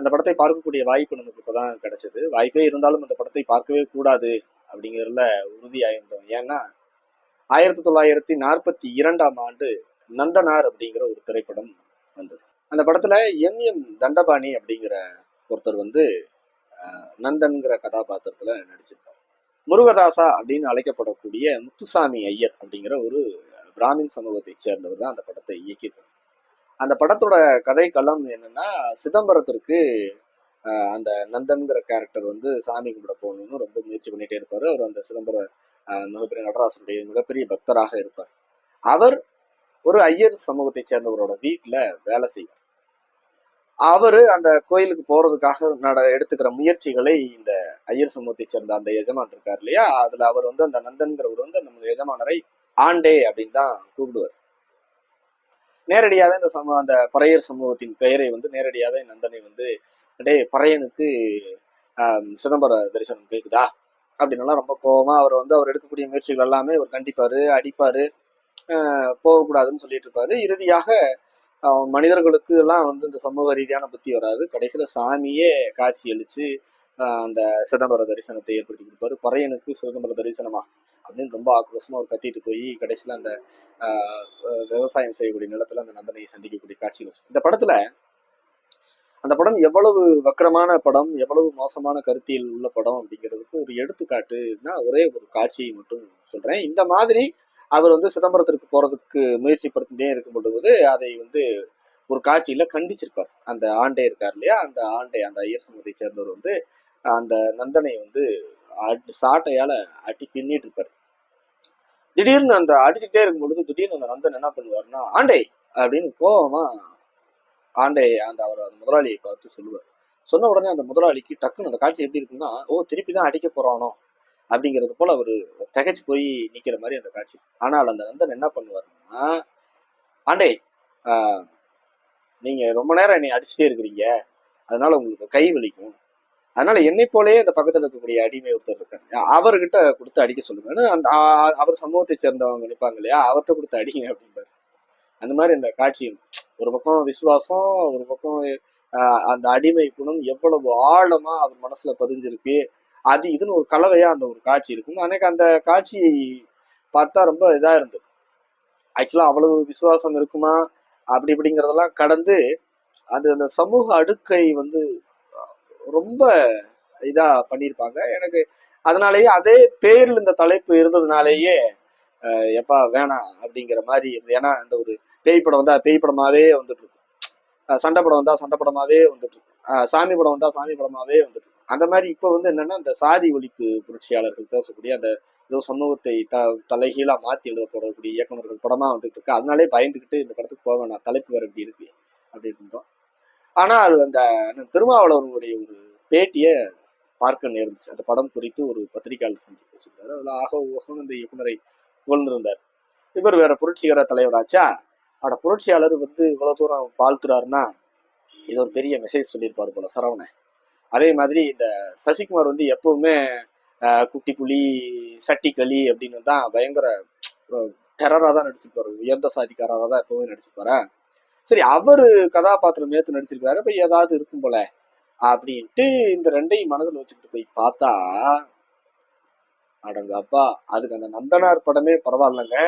அந்த படத்தை பார்க்கக்கூடிய வாய்ப்பு நமக்கு இப்பதான் கிடைச்சது. வாய்ப்பே இருந்தாலும் அந்த படத்தை பார்க்கவே கூடாது அப்படிங்கிறதுல உறுதியாயிருந்தோம். ஏன்னா ஆயிரத்தி தொள்ளாயிரத்தி நாற்பத்தி இரண்டாம் ஆண்டு நந்தனார் அப்படிங்கிற ஒரு திரைப்படம் வந்தது. அந்த படத்துல எம். எம். தண்டபாணி அப்படிங்கிற ஒருத்தர் வந்து நந்தன்கிற கதாபாத்திரத்துல நடிச்சிருப்பார். முருகதாசா அப்படின்னு அழைக்கப்படக்கூடிய முத்துசாமி ஐயர் அப்படிங்கிற ஒரு பிராமின் சமூகத்தை சேர்ந்தவர் தான் அந்த படத்தை இயக்கியிருப்பார் அந்த படத்தோட கதை களம் என்னன்னா சிதம்பரத்திற்கு அந்த நந்தன்கிற கேரக்டர் வந்து சாமி கும்பிட போகணும்னு ரொம்ப முயற்சி பண்ணிட்டே இருப்பாரு. அவர் அந்த சிதம்பர மிகப்பெரிய நடராசனுடைய மிகப்பெரிய பக்தராக இருப்பார். அவர் ஒரு ஐயர் சமூகத்தை சேர்ந்தவரோட வீட்டுல வேலை செய்வார். அவரு அந்த கோயிலுக்கு போறதுக்காக நட எடுத்துக்கிற முயற்சிகளை இந்த ஐயர் சமூகத்தை சேர்ந்த அந்த எஜமான் இருக்கார் இல்லையா? அதுல அவர் வந்து அந்த நந்தன்கிறவர் வந்து அந்த எஜமானரை ஆண்டே அப்படின்னு தான் கூப்பிடுவார். நேரடியாகவே அந்த சமூக அந்த பறையர் சமூகத்தின் பெயரை வந்து நேரடியாகவே நந்தனை வந்து டே பறையனுக்கு சிதம்பர தரிசனம் கேட்குதா அப்படின்னுலாம் ரொம்ப கோபமாக அவர் வந்து அவர் எடுக்கக்கூடிய முயற்சிகள் எல்லாமே அவர் கண்டிப்பார் அடிப்பார் போகக்கூடாதுன்னு சொல்லிட்டு இருப்பாரு இறுதியாக மனிதர்களுக்கு எல்லாம் வந்து இந்த சமூக ரீதியான புத்தி வராது. கடைசியில் சாமியே காட்சி அளித்து அந்த சிதம்பர தரிசனத்தை ஏற்படுத்தி கொடுப்பாரு. பறையனுக்கு சிதம்பர தரிசனமா? அப்படின்னு ரொம்ப ஆக்ரோஷமாக அவர் கத்திட்டு போய் கடைசியில் அந்த விவசாயம் செய்யக்கூடிய நிலத்தில் அந்த நந்தனையை சந்திக்கக்கூடிய காட்சிகள் இந்த படத்தில் அந்த படம் எவ்வளவு வக்கரமான படம் எவ்வளவு மோசமான கருத்தியல் உள்ள படம் அப்படிங்கிறதுக்கு ஒரு எடுத்துக்காட்டுன்னா ஒரே ஒரு காட்சியை மட்டும் சொல்கிறேன் இந்த மாதிரி அவர் வந்து சிதம்பரத்திற்கு போகிறதுக்கு முயற்சி படுத்திட்டே இருக்கும் பொழுது அதை வந்து ஒரு காட்சியில கண்டிச்சிருப்பார். அந்த ஆண்டே இருக்கார் இல்லையா? அந்த ஆண்டே அந்த ஐயர் சமூகத்தை சேர்ந்தவர் வந்து அந்த நந்தனை வந்து சாட்டையால் சாட்டையால பின்னிட்டு இருப்பார். திடீர்னு அந்த அடிச்சுட்டே இருக்கும் பொழுது திடீர்னு அந்த நந்தன் என்ன பண்ணுவாருன்னா ஆண்டே! அப்படின்னு கோபமா ஆண்டே அந்த அவர் அந்த முதலாளியை பார்த்து சொல்லுவார். சொன்ன உடனே அந்த முதலாளிக்கு டக்குன்னு அந்த காட்சி எப்படி இருக்குன்னா ஓ திருப்பி தான் அடிக்க போறானோ? அப்படிங்கிறது போல அவரு திகைச்சு போய் நிக்கிற மாதிரி அந்த காட்சி. ஆனால் அந்த நந்தன் என்ன பண்ணுவாருன்னா ஆண்டே நீங்க ரொம்ப நேரம் என்னை அடிச்சுட்டே இருக்கிறீங்க. அதனால உங்களுக்கு கை வலிக்கும். அதனால என்னை போலயே அந்த பக்கத்துல இருக்கக்கூடிய அடிமை ஒருத்தர் இருக்காரு. அவர்கிட்ட கொடுத்து அடிக்க சொல்லுங்கன்னு அந்த அவர் சமூகத்தை சேர்ந்தவங்க நினைப்பாங்க இல்லையா? அவர்கிட்ட கொடுத்து அடிங்க அப்படின்பாரு அந்த மாதிரி இந்த காட்சி ஒரு பக்கம் விசுவாசம் ஒரு பக்கம் அந்த அடிமை குணம் எவ்வளவு ஆழமா அவர் மனசுல பதிஞ்சிருக்கு. அது இதுன்னு ஒரு கலவையா அந்த ஒரு காட்சி இருக்கும். அன்னைக்கு அந்த காட்சியை பார்த்தா ரொம்ப இதா இருந்தது. ஆக்சுவலா அவ்வளவு விசுவாசம் இருக்குமா? அப்படி இப்படிங்கிறதெல்லாம் கடந்து அது அந்த சமூக அடுக்கை வந்து ரொம்ப இதா பண்ணியிருப்பாங்க எனக்கு அதனாலேயே அதே பேரில் இந்த தலைப்பு இருந்ததுனாலேயே எப்பா வேணாம் அப்படிங்கிற மாதிரி ஏன்னா இந்த ஒரு பேய் படம் வந்தா பேய் படமாவே வந்துட்டு இருக்கும் சண்டை படம் வந்தா சண்டை படமாவே வந்துட்டு இருக்கும் சாமி படம் வந்தா சாமி படமாவே வந்துட்டு இருக்கும் அந்த மாதிரி இப்போ வந்து என்னன்னா அந்த சாதி ஒழிப்பு புரட்சியாளர்கள் பேசக்கூடிய அந்த ஏதோ சமூகத்தை த தலைகீழா மாத்தி எழுத போடக்கூடிய இயக்குனர்கள் படமா வந்துட்டு இருக்கு அதனாலே பயந்துக்கிட்டு இந்த படத்துக்கு போக வேணாம். தலைப்பு வேற இப்படி இருக்கு. அப்படின்னு இருந்தோம். ஆனால் அந்த திருமாவளவனுடைய ஒரு பேட்டியை பார்க்க நேர்ந்துச்சு. அந்த படம் குறித்து ஒரு பத்திரிகையாளர் சந்திப்பு வச்சிருந்தாரு. அதுல ஆக ஓகோன்னு இந்த இயக்குனரை புகழ்ந்திருந்தார். இவர் வேற புரட்சிகர தலைவராச்சா அவட புரட்சியாளர் வந்து இவ்வளவு தூரம் வாழ்த்துறாருன்னா இது ஒரு பெரிய மெசேஜ் சொல்லியிருப்பாரு போல சரவணன் அதே மாதிரி இந்த சசிகுமார் வந்து எப்பவுமே குட்டி புலி சட்டி களி அப்படின்னு தான் பயங்கர டெரராக தான் நடிச்சிருப்பாரு. உயர்ந்த சாதிக்காரராக தான் எப்பவுமே நடிச்சிருப்பாரு? சரி அவரு கதாபாத்திரம் நேற்று நடிச்சிருக்காரு போய் ஏதாவது இருக்கும் போல. அப்படின்ட்டு இந்த ரெண்டையும் மனதில் வச்சுக்கிட்டு போய் பார்த்தா அடங்க அப்பா அதுக்கு அந்த நந்தனார் படமே பரவாயில்லைங்க.